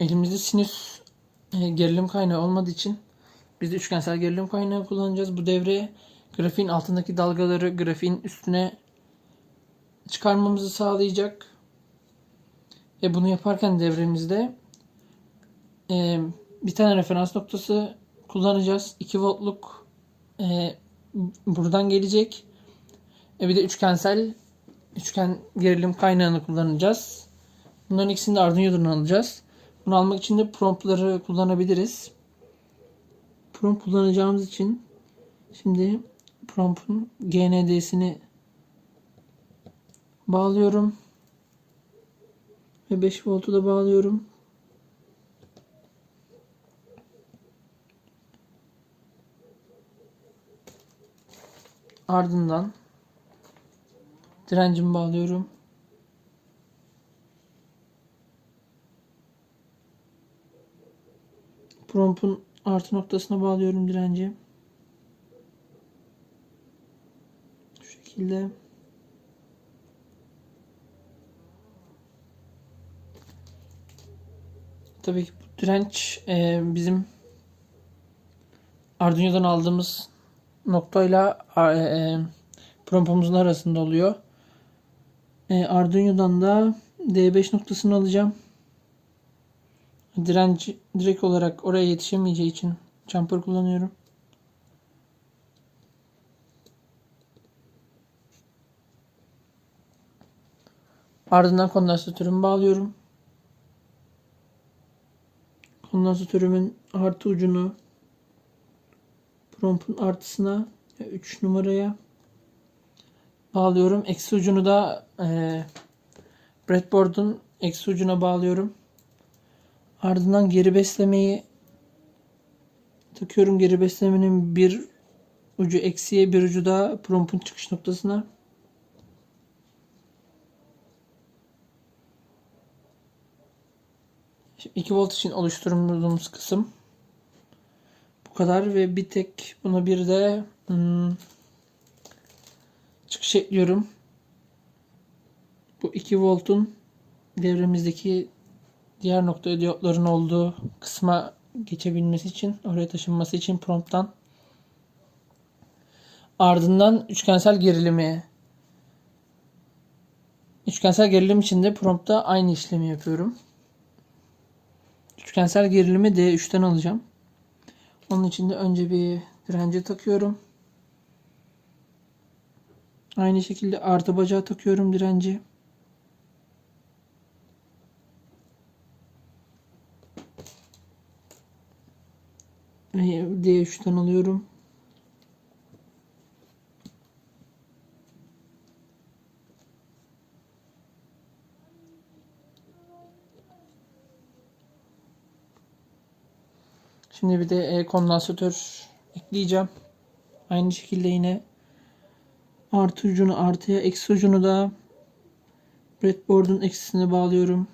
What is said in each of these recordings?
elimizde sinüs e, gerilim kaynağı olmadığı için biz de üçgensel gerilim kaynağı kullanacağız. Bu devre grafiğin altındaki dalgaları grafiğin üstüne çıkarmamızı sağlayacak. Ve bunu yaparken devremizde e, bir tane referans noktası kullanacağız. 2 voltluk e, buradan gelecek. E, bir de üçgensel üçgen gerilim kaynağını kullanacağız. Bunların ikisini de Arduino'dan alacağız. Bunu almak için de promptları kullanabiliriz. Prompt kullanacağımız için şimdi promptun GND'sini bağlıyorum. Ve 5 voltu da bağlıyorum. Ardından direncimi bağlıyorum. Promptun artı noktasına bağlıyorum direnci. Şu şekilde. Tabii ki bu direnç e, bizim Arduino'dan aldığımız noktayla e, e, prompumuzun arasında oluyor. E, Arduino'dan da D5 noktasını alacağım. Direnç direkt olarak oraya yetişemeyeceği için jumper kullanıyorum. Ardından kondansatörümü bağlıyorum. Kondansatörümün artı ucunu prompun artısına 3 numaraya bağlıyorum. Eksi ucunu da e, breadboard'un eksi ucuna bağlıyorum. Ardından geri beslemeyi takıyorum. Geri beslemenin bir ucu eksiye bir ucu da prompun çıkış noktasına. Şimdi 2 volt için oluşturduğumuz kısım bu kadar ve bir tek buna bir de hmm, çıkış ekliyorum. Bu 2 voltun devremizdeki diğer nokta diyotların olduğu kısma geçebilmesi için, oraya taşınması için prompttan ardından üçgensel gerilimi üçgensel gerilim için de promptta aynı işlemi yapıyorum. Üçgensel gerilimi D3'ten alacağım. Onun için de önce bir direnci takıyorum. Aynı şekilde artı bacağı takıyorum direnci. D3'ten alıyorum. Şimdi bir de e, kondansatör ekleyeceğim. Aynı şekilde yine artı ucunu artıya eksi ucunu da breadboard'un eksisine bağlıyorum.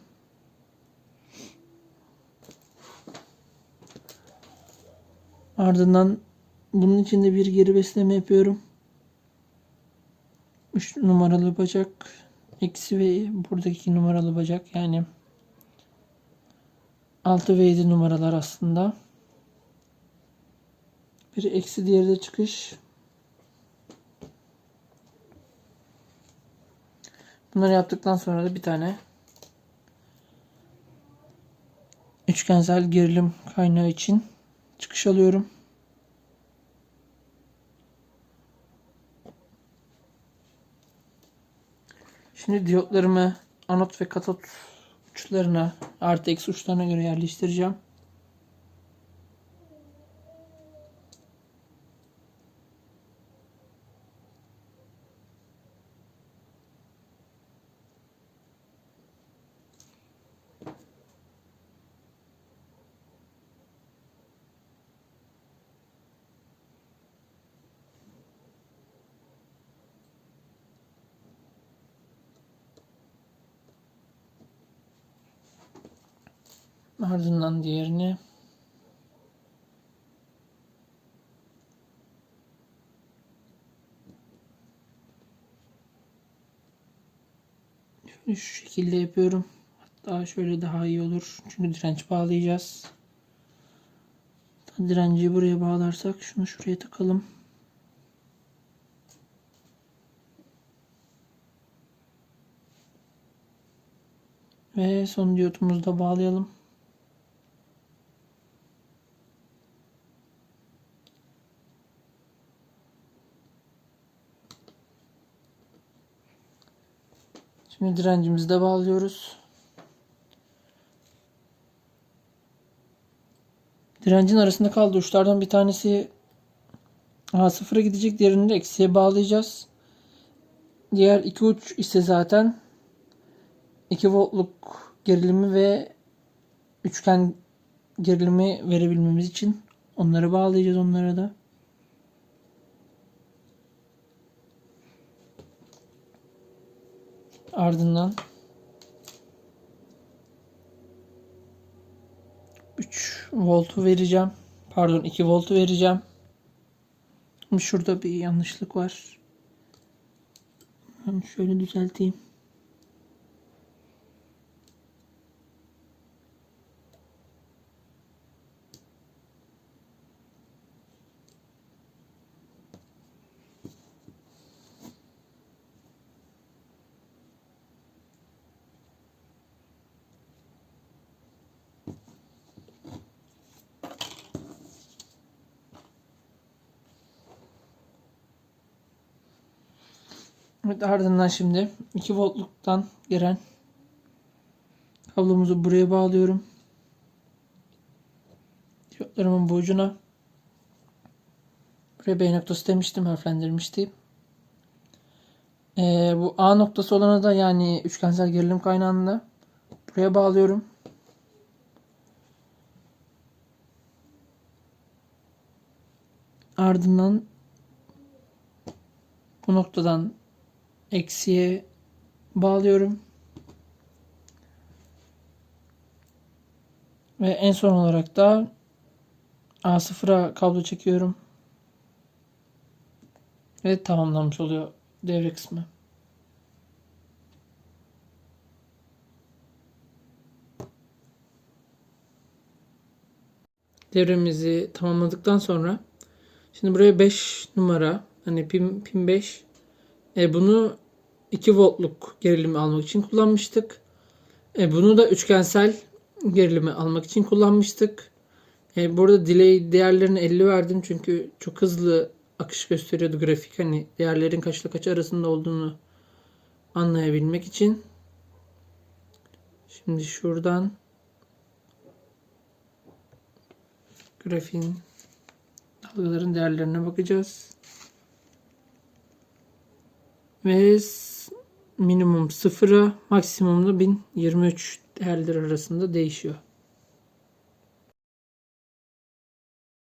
Ardından bunun içinde bir geri besleme yapıyorum. 3 numaralı bacak eksi ve buradaki numaralı bacak yani 6 ve 7 numaralar aslında. Biri eksi diğeri de çıkış. Bunları yaptıktan sonra da bir tane üçgensel gerilim kaynağı için çıkış alıyorum. Şimdi diyotlarımı anot ve katot uçlarına artı eksi uçlarına göre yerleştireceğim. Ardından diğerini Şöyle şu şekilde yapıyorum. Hatta şöyle daha iyi olur. Çünkü direnç bağlayacağız. Direnci buraya bağlarsak şunu şuraya takalım. Ve son diyotumuzu da bağlayalım. Şimdi direncimizi de bağlıyoruz. Direncin arasında kaldı uçlardan bir tanesi A0'a gidecek, diğerini de eksiye bağlayacağız. Diğer iki uç ise zaten 2 voltluk gerilimi ve üçgen gerilimi verebilmemiz için onları bağlayacağız onlara da. Ardından 3 voltu vereceğim. Pardon 2 voltu vereceğim. Şurada bir yanlışlık var. Şöyle düzelteyim. Evet ardından şimdi 2 voltluktan gelen kablomuzu buraya bağlıyorum. Diyotlarımın bu ucuna. Buraya B noktası demiştim, harflendirmiştim. Ee, bu A noktası olana da yani üçgensel gerilim kaynağını da buraya bağlıyorum. Ardından bu noktadan eksiye bağlıyorum. Ve en son olarak da A0'a kablo çekiyorum. Ve tamamlanmış oluyor devre kısmı. Devremizi tamamladıktan sonra şimdi buraya 5 numara hani pin, pin 5 e, bunu 2 voltluk gerilimi almak için kullanmıştık. E, bunu da üçgensel gerilimi almak için kullanmıştık. E, burada delay değerlerini 50 verdim çünkü çok hızlı akış gösteriyordu grafik. Hani değerlerin kaçla kaç arasında olduğunu anlayabilmek için. Şimdi şuradan grafiğin dalgaların değerlerine bakacağız. Ve minimum 0'a maksimum da 1023 değerleri arasında değişiyor.